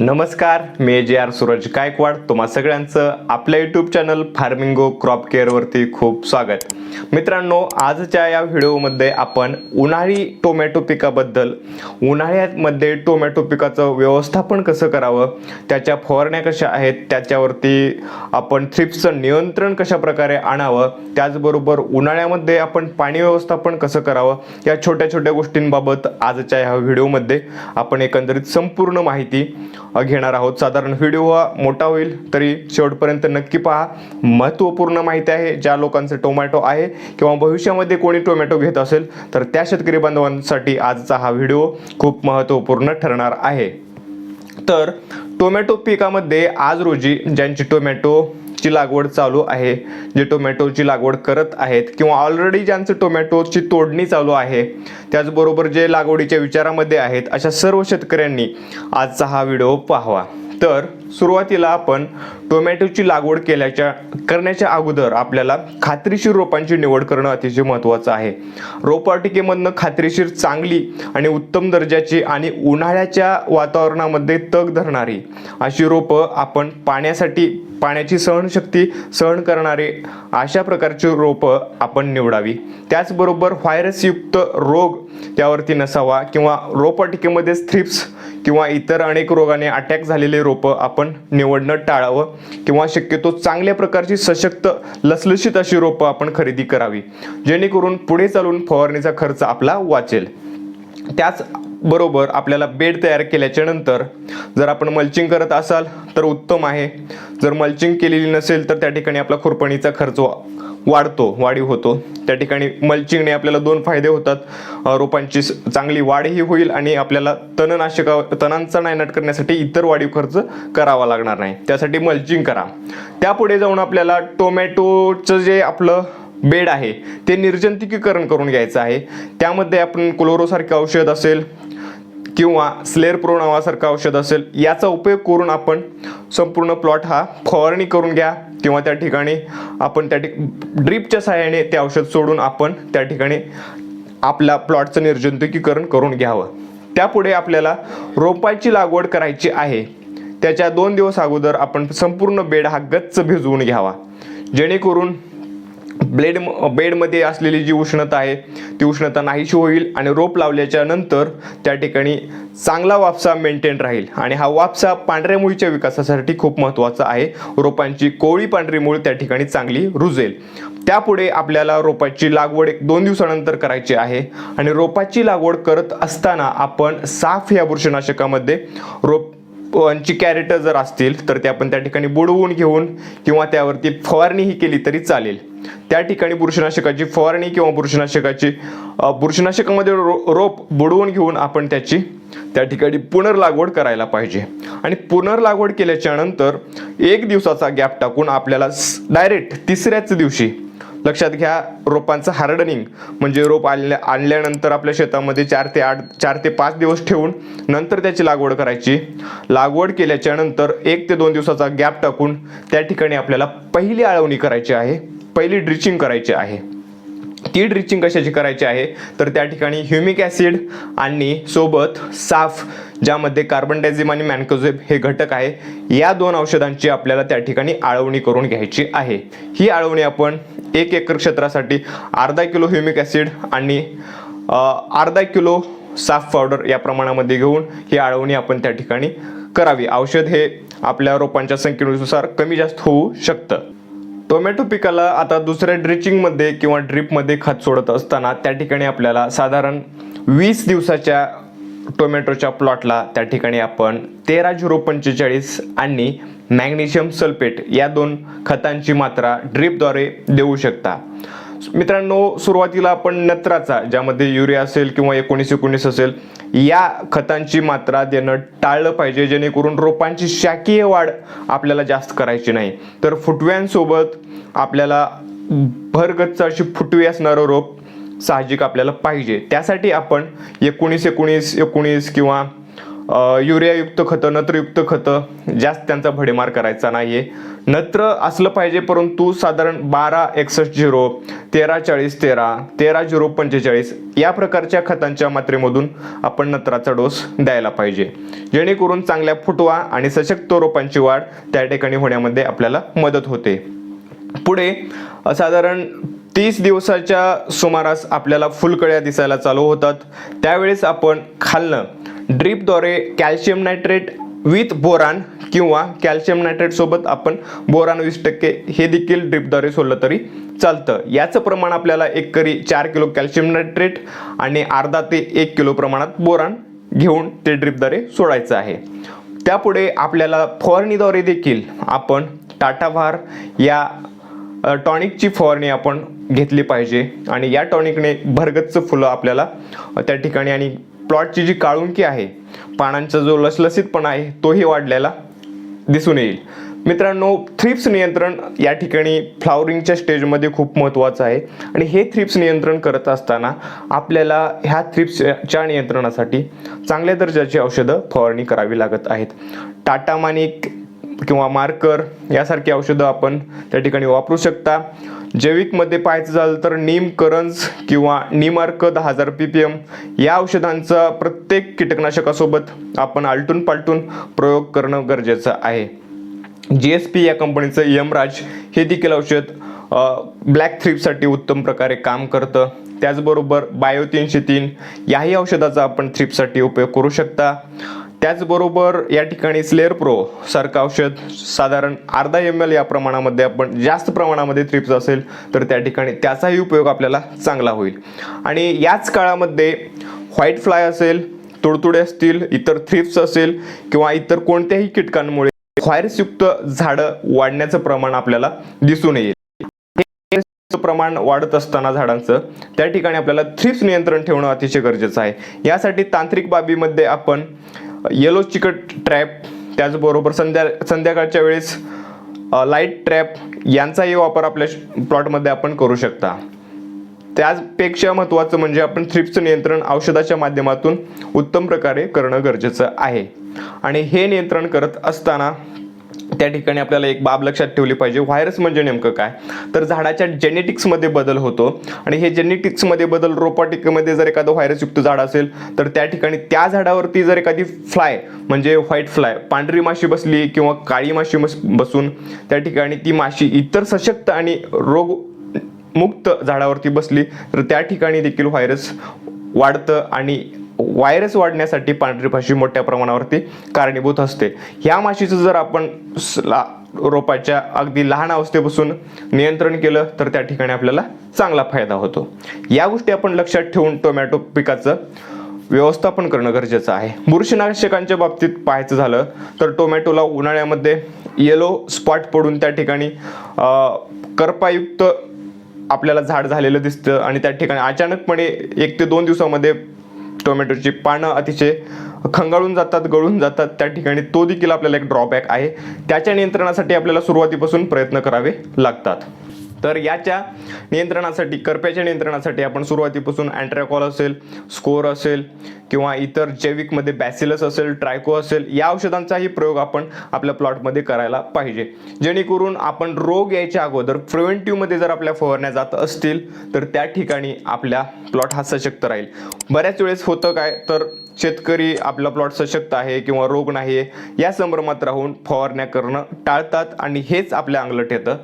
नमस्कार मी जे आर सूरज गायकवाड. तुम्हा सगळ्यांचं आपल्या यूट्यूब चॅनल फार्मिंगो क्रॉप केअरवरती खूप स्वागत. मित्रांनो आजच्या या व्हिडिओमध्ये आपण उन्हाळी टोमॅटो पिकाबद्दल उन्हाळ्यामध्ये टोमॅटो पिकाचं व्यवस्थापन कसं करावं त्याच्या फवारण्या कशा आहेत त्याच्यावरती आपण थ्रिप्सचं नियंत्रण कशा प्रकारे आणावं त्याचबरोबर उन्हाळ्यामध्ये आपण पाणी व्यवस्थापन कसं करावं या छोट्या छोट्या गोष्टींबाबत आजच्या ह्या व्हिडिओमध्ये आपण एकंदरीत संपूर्ण माहिती घेणार आहोत. साधारण व्हिडिओ मोठा होईल तरी शेवटपर्यंत नक्की पहा. महत्त्वपूर्ण माहिती आहे ज्या लोकांचं टोमॅटो आहे किंवा भविष्यामध्ये कोणी टोमॅटो घेत असेल तर त्या शेतकरी बांधवांसाठी आजचा हा व्हिडिओ खूप महत्त्वपूर्ण ठरणार आहे. तर टोमॅटो पिकामध्ये आज रोजी ज्यांची टोमॅटोची लागवड चालू आहे जे टोमॅटोची लागवड करत आहेत किंवा ऑलरेडी ज्यांचं टोमॅटोची तोडणी चालू आहे त्याचबरोबर जे लागवडीच्या विचारामध्ये आहेत अशा सर्व शेतकऱ्यांनी आजचा हा व्हिडिओ पाहावा. तर सुरुवातीला आपण टोमॅटोची लागवड केल्याच्या करण्याच्या अगोदर आपल्याला खात्रीशीर रोपांची निवड करणं अतिशय महत्त्वाचं आहे. रोपवाटिकेमधनं खात्रीशीर चांगली आणि उत्तम दर्जाची आणि उन्हाळ्याच्या वातावरणामध्ये तग धरणारी अशी रोपं आपण पाण्यासाठी पाण्याची सहनशक्ती सहन करणारे अशा प्रकारची रोपं आपण निवडावी. त्याचबरोबर व्हायरसयुक्त रोग त्यावरती नसावा किंवा रोपवाटिकेमध्ये थ्रिप्स किंवा इतर अनेक रोगाने अटॅक झालेले रोपं आपण निवडणं टाळावं किंवा शक्यतो चांगल्या प्रकारची सशक्त लसलशीत अशी रोपं आपण खरेदी करावी. जेणेकरून पुढे चालून फवारणीचा खर्च आपला वाचेल. त्याच बरोबर आपल्याला बेड तयार केल्याच्यानंतर जर आपण मल्चिंग करत असाल तर उत्तम आहे. जर मल्चिंग केलेली नसेल तर त्या ठिकाणी आपला खुरपणीचा खर्च वा- वाढतो वाढीव होतो. त्या ठिकाणी मल्चिंगने आपल्याला दोन फायदे होतात. रोपांची स- चांगली वाढही होईल आणि आपल्याला तणनाशका तणांचा नायनाट करण्यासाठी इतर वाढीव खर्च करावा लागणार नाही. त्यासाठी मल्चिंग करा. त्यापुढे जाऊन आपल्याला टोमॅटोचं जे आपलं बेड आहे ते निर्जंतुकीकरण करून घ्यायचं आहे. त्यामध्ये आपण क्लोरोसारखे औषध असेल किंवा स्लेअर प्रो नावासारखं औषध असेल याचा उपयोग करून आपण संपूर्ण प्लॉट हा फवारणी करून घ्या किंवा त्या ठिकाणी आपण त्या ठिक ड्रीपच्या सहाय्याने ते औषध सोडून आपण त्या ठिकाणी आपल्या प्लॉटचं निर्जंतुकीकरण करून घ्यावं. त्यापुढे आपल्याला रोपाची लागवड करायची आहे. त्याच्या दोन दिवस अगोदर आपण संपूर्ण बेड हा गच्च भिजवून घ्यावा. जेणेकरून ब्लेड बेडमध्ये असलेली जी उष्णता आहे ती उष्णता नाहीशी होईल आणि रोप लावल्याच्या नंतर त्या ठिकाणी चांगला वापसा मेंटेन राहील. आणि हा वापसा पांढऱ्या मुळीच्या विकासासाठी खूप महत्त्वाचा आहे. रोपांची कोवळी पांढरी मूळ त्या ठिकाणी चांगली रुजेल. त्यापुढे आपल्याला रोपाची लागवड एक दोन दिवसानंतर करायची आहे. आणि रोपाची लागवड करत असताना आपण साफ या बुरशीनाशकामध्ये रोप ची कॅरेट जर असतील तर ते आपण त्या ठिकाणी बुडवून घेऊन किंवा त्यावरती फवारणीही केली तरी चालेल. त्या ठिकाणी बुरशीनाशकाची फवारणी किंवा बुरशीनाशकाची बुरशीनाशकामध्ये रो रोप बुडवून घेऊन आपण त्याची त्या ठिकाणी पुनर्लागवड करायला पाहिजे. आणि पुनर्लागवड केल्याच्यानंतर एक दिवसाचा गॅप टाकून आपल्याला डायरेक्ट तिसऱ्याच दिवशी लक्षात घ्या रोपांचं हार्डनिंग म्हणजे रोप आणल्या आणल्यानंतर आपल्या शेतामध्ये चार ते आठ चार ते पाच दिवस ठेवून नंतर त्याची लागवड करायची. लागवड केल्याच्यानंतर एक ते दोन दिवसाचा गॅप टाकून त्या ठिकाणी आपल्याला पहिली आळवणी करायची आहे पहिली ड्रिचिंग करायची आहे. ती ड्रिचिंग कशाची करायची आहे? तर त्या ठिकाणी ह्युमिक ॲसिड आणि सोबत साफ ज्यामध्ये कार्बन डायझिम आणि मॅनकोझेब हे घटक आहे या दोन औषधांची आपल्याला त्या ठिकाणी आळवणी करून घ्यायची आहे. ही आळवणी आपण एक एकर क्षेत्रासाठी अर्धा किलो ह्युमिक ॲसिड आणि अर्धा किलो साफ पावडर या प्रमाणामध्ये घेऊन ही आळवणी आपण त्या ठिकाणी करावी. औषध हे आपल्या रोपांच्या संख्येनुसार कमी जास्त होऊ शकतं. टोमॅटो पिकाला आता दुसऱ्या ड्रिचिंगमध्ये किंवा ड्रिपमध्ये खत सोडत असताना त्या ठिकाणी आपल्याला साधारण वीस दिवसाच्या टोमॅटोच्या प्लॉटला त्या ठिकाणी आपण तेरा झिरो पंचेचाळीस आणि मॅग्नेशियम सल्फेट या दोन खतांची मात्रा ड्रिपद्वारे देऊ शकता. मित्रांनो सुरुवातीला आपण नत्राचा ज्यामध्ये युरिया असेल किंवा एकोणीस एकोणीस असेल या खतांची मात्रा देणं टाळलं पाहिजे जेणेकरून रोपांची शाकीय वाढ आपल्याला जास्त करायची नाही. तर फुटव्यांसोबत आपल्याला भरगच्च अशी फुटवी असणारं रोप साहजिक आपल्याला पाहिजे. त्यासाठी आपण एकोणीस एकोणीस एकोणीस किंवा युरियायुक्त खतं नत्रयुक्त खतं जास्त त्यांचा भडीमार करायचा नाही आहे नत्र असलं पाहिजे परंतु साधारण बारा एकसष्ट झिरो तेरा चाळीस तेरा तेरा झिरो पंचेचाळीस या प्रकारच्या खतांच्या मात्रेमधून आपण नत्राचा डोस द्यायला पाहिजे. जेणेकरून चांगल्या फुटवा आणि सशक्त रोपांची वाढ त्या ठिकाणी होण्यामध्ये आपल्याला मदत होते. पुढे साधारण तीस दिवसाच्या सुमारास आपल्याला फुलकळ्या दिसायला चालू होतात. त्यावेळेस आपण खालनं ड्रीपद्वारे कॅल्शियम नायट्रेट विथ बोरान किंवा कॅल्शियम नायट्रेट सोबत आपण बोरान वीस टक्के हे देखील ड्रीपद्वारे सोडलं तरी चालतं. याचं प्रमाण आपल्याला एक करी चार किलो कॅल्शियम नायट्रेट आणि अर्धा ते एक किलो प्रमाणात बोरान घेऊन ते ड्रीपद्वारे सोडायचं आहे. त्यापुढे आपल्याला फवारणीद्वारे देखील आपण टाटाभार या टॉनिकची फवारणी आपण घेतली पाहिजे आणि या टॉनिकने भरगच्च फुलं आपल्याला त्या ठिकाणी आणि प्लॉटची जी काळुंकी आहे पानांचा जो लसलसीतपणा आहे तोही वाढलेला दिसून येईल. मित्रांनो थ्रिप्स नियंत्रण या ठिकाणी फ्लावरिंगच्या स्टेजमध्ये खूप महत्त्वाचं आहे. आणि हे थ्रिप्स नियंत्रण करत असताना आपल्याला ह्या थ्रिप्सच्या नियंत्रणासाठी चांगल्या दर्जाची औषधं फवारणी करावी लागत आहेत. टाटा मानिक किंवा मार्कर यासारखी औषधं आपण त्या ठिकाणी वापरू शकता. जैविकमध्ये पाहायचं झालं तर नीम करंज किंवा निमार्क दहा हजार पी पी एम या औषधांचा प्रत्येक कीटकनाशकासोबत आपण आलटून पालटून प्रयोग करणं गरजेचं आहे. जी एस पी या कंपनीचं यमराज हे देखील औषध ब्लॅक थ्रीपसाठी उत्तम प्रकारे काम करतं. त्याचबरोबर बायो तीनशे तीन याही औषधाचा आपण थ्रीपसाठी उपयोग करू शकता. त्याचबरोबर या ठिकाणी स्लेअर प्रो सारखं औषध साधारण अर्धा एम एल या प्रमाणामध्ये आपण जास्त प्रमाणामध्ये थ्रिप्स असेल तर त्या ठिकाणी त्याचाही उपयोग आपल्याला चांगला होईल. आणि याच काळामध्ये व्हाईट फ्लाय असेल तुडतुडे असतील इतर थ्रिप्स असेल किंवा इतर कोणत्याही कीटकांमुळे व्हायरसयुक्त झाडं वाढण्याचं प्रमाण आपल्याला दिसून येईल. प्रमाण वाढत असताना झाडांचं त्या ठिकाणी आपल्याला थ्रिप्स नियंत्रण ठेवणं अतिशय गरजेचं आहे. यासाठी तांत्रिक बाबीमध्ये आपण येलो चिकट ट्रॅप त्याचबरोबर संध्या संध्याकाळच्या वेळेस लाइट ट्रॅप यांचाही वापर आपल्या प्लॉटमध्ये आपण करू शकता. त्याचपेक्षा महत्त्वाचं म्हणजे आपण थ्रिप्सचं नियंत्रण औषधाच्या माध्यमातून उत्तम प्रकारे करणं गरजेचं आहे. आणि हे नियंत्रण करत असताना त्या ठिकाणी आपल्याला एक बाब लक्षात ठेवली पाहिजे. व्हायरस म्हणजे नेमकं काय? तर झाडाच्या जेनेटिक्समध्ये बदल होतो. आणि हे जेनेटिक्समध्ये बदल रोपॉटिकमध्ये जर एखादं व्हायरसयुक्त झाड असेल तर त्या ठिकाणी त्या झाडावरती जर एखादी फ्लाय म्हणजे व्हाईट फ्लाय पांढरी माशी बसली किंवा काळी माशी बस- बसून त्या ठिकाणी ती माशी इतर सशक्त आणि रोग मुक्त झाडावरती बसली तर त्या ठिकाणी देखील व्हायरस वाढतं आणि व्हायरस वाढण्यासाठी पांढरी फाशी मोठ्या प्रमाणावरती कारणीभूत असते. ह्या माशीचं जर आपण ला- रोपाच्या अगदी लहान अवस्थेपासून नियंत्रण केलं तर त्या ठिकाणी आपल्याला चांगला फायदा होतो. या गोष्टी आपण लक्षात ठेवून टोमॅटो पिकाचं व्यवस्थापन करणं गरजेचं आहे. बुरशीनाशकांच्या बाबतीत पाहायचं झालं तर टोमॅटोला उन्हाळ्यामध्ये येलो स्पॉट पडून त्या ठिकाणी करपायुक्त आपल्याला झाड झालेलं दिसतं आणि त्या ठिकाणी अचानकपणे एक ते दोन दिवसामध्ये टोमॅटोची पानं अतिशय खंगाळून जातात गळून जातात. त्या ठिकाणी तो देखील आपल्याला एक ड्रॉबॅक आहे. त्याच्या नियंत्रणासाठी आपल्याला सुरुवातीपासून प्रयत्न करावे लागतात. तर याच्या नियंत्रणासाठी करप्याच्या नियंत्रणासाठी आपण सुरुवातीपासून अँट्रॅकॉल असेल स्कोर असेल किंवा इतर जैविकमध्ये बॅसिलस असेल ट्रायको असेल या औषधांचाही प्रयोग आपण आपल्या प्लॉटमध्ये करायला पाहिजे. जेणेकरून आपण रोग यायच्या अगोदर प्रिव्हेंटिव्हमध्ये जर आपल्या फवारण्या जात असतील तर त्या ठिकाणी आपल्या प्लॉट हा सशक्त राहील. बऱ्याच वेळेस होतं काय तर शेतकरी आपला प्लॉट सशक्त आहे किंवा रोग नाही आहे या संभ्रमात राहून फवारण्या करणं टाळतात आणि हेच आपल्या अंगलट येतं.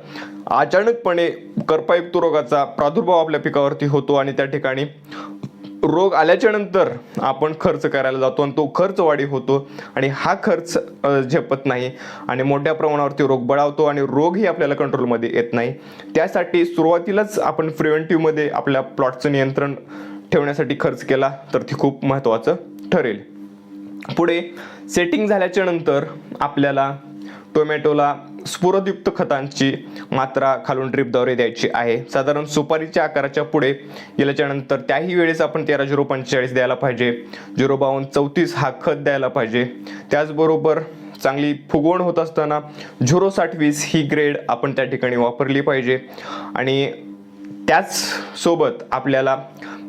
अचानकपणे करपायुक्त रोगाचा प्रादुर्भाव आपल्या पिकावरती होतो आणि त्या ठिकाणी रोग आल्याच्यानंतर आपण खर्च करायला जातो आणि तो खर्च वाढी होतो आणि हा खर्च झेपत नाही आणि मोठ्या प्रमाणावरती रोग बळावतो आणि रोगही आपल्याला कंट्रोलमध्ये येत नाही. त्यासाठी सुरुवातीलाच आपण प्रिव्हेंटिव्हमध्ये आपल्या प्लॉटचं नियंत्रण ठेवण्यासाठी खर्च केला तर ते खूप महत्त्वाचं ठरेल. पुढे सेटिंग झाल्याच्यानंतर आपल्याला टोमॅटोला स्फुरदयुक्त खतांची मात्रा खालून ड्रिपद्वारे द्यायची आहे. साधारण सुपारीच्या आकाराच्या पुढे गेल्याच्यानंतर त्याही वेळेस आपण तेरा झिरो पंचेचाळीस द्यायला पाहिजे. झिरो बावन्न चौतीस हा खत द्यायला पाहिजे. त्याचबरोबर चांगली फुगवण होत असताना झिरो साठ वीस ही ग्रेड आपण त्या ठिकाणी वापरली पाहिजे. आणि त्याच सोबत आपल्याला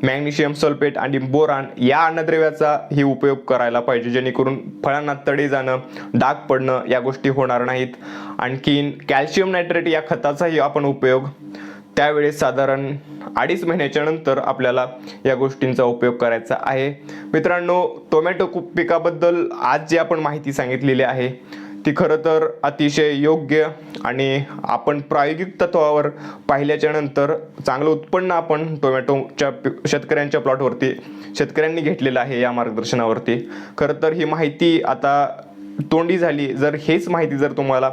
मॅग्नेशियम सल्फेट आणि बोरान या अन्नद्रव्याचा ही उपयोग करायला पाहिजे जेणेकरून फळांना तडे जाणं डाग पडणं या गोष्टी होणार नाहीत. आणखीन कॅल्शियम नायट्रेट या खताचाही आपण उपयोग त्यावेळेस साधारण अडीच महिन्याच्या नंतर आपल्याला या गोष्टींचा उपयोग करायचा आहे. मित्रांनो टोमॅटो कु- पिकाबद्दल आज जी आपण माहिती सांगितलेली आहे ती खरं तर अतिशय योग्य आणि आपण प्रायोगिक तत्वावर पाहिल्याच्या नंतर चांगलं उत्पन्न आपण टोमॅटोच्या शेतकऱ्यांच्या प्लॉटवरती शेतकऱ्यांनी घेतलेलं आहे या मार्गदर्शनावरती. खरं तर ही माहिती आता तोंडी झाली. जर हेच माहिती जर तुम्हाला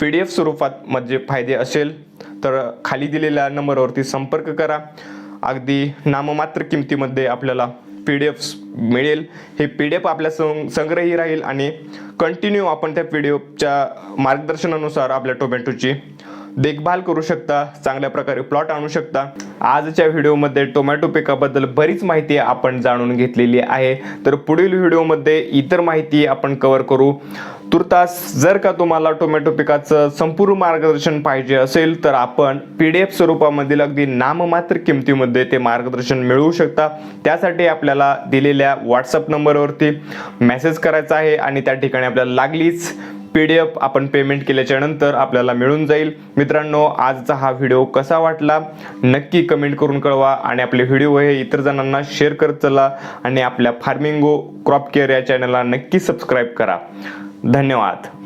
पी डी एफ स्वरूपात म्हणजे फायदे असेल तर खाली दिलेल्या नंबरवरती संपर्क करा. अगदी नाममात्र किमतीमध्ये आपल्याला पी डी एफ मिळेल. हे पी डी एफ आपल्या सं संग्रही राहील आणि कंटिन्यू आपण त्या पी डी एफच्या मार्गदर्शनानुसार आपल्या टोमॅटोची देखभाल करू शकता चांगल्या प्रकारे प्लॉट आणू शकता. आजच्या व्हिडिओमध्ये टोमॅटो पिकाबद्दल बरीच माहिती आपण जाणून घेतलेली आहे. तर पुढील व्हिडिओमध्ये इतर माहिती आपण कवर करू. तुर्तास जर का तुम्हाला टोमॅटो पिकाचं संपूर्ण मार्गदर्शन पाहिजे असेल तर आपण पी डी एफ स्वरूपामधील अगदी नाममात्र किमतीमध्ये ते मार्गदर्शन मिळवू शकता. त्यासाठी आपल्याला दिलेल्या व्हॉट्सअप नंबरवरती मेसेज करायचा आहे आणि त्या ठिकाणी आपल्याला लागलीच पी डी एफ आपण पेमेंट केल्याच्यानंतर आपल्याला मिळून जाईल. मित्रांनो आजचा हा व्हिडिओ कसा वाटला? नक्की कमेंट करून कळवा आणि आपले व्हिडिओ हे इतर जणांना शेअर करत चला आणि आपल्या फार्मिंगो क्रॉप केअर या चॅनलला नक्की सबस्क्राईब करा. धन्यवाद.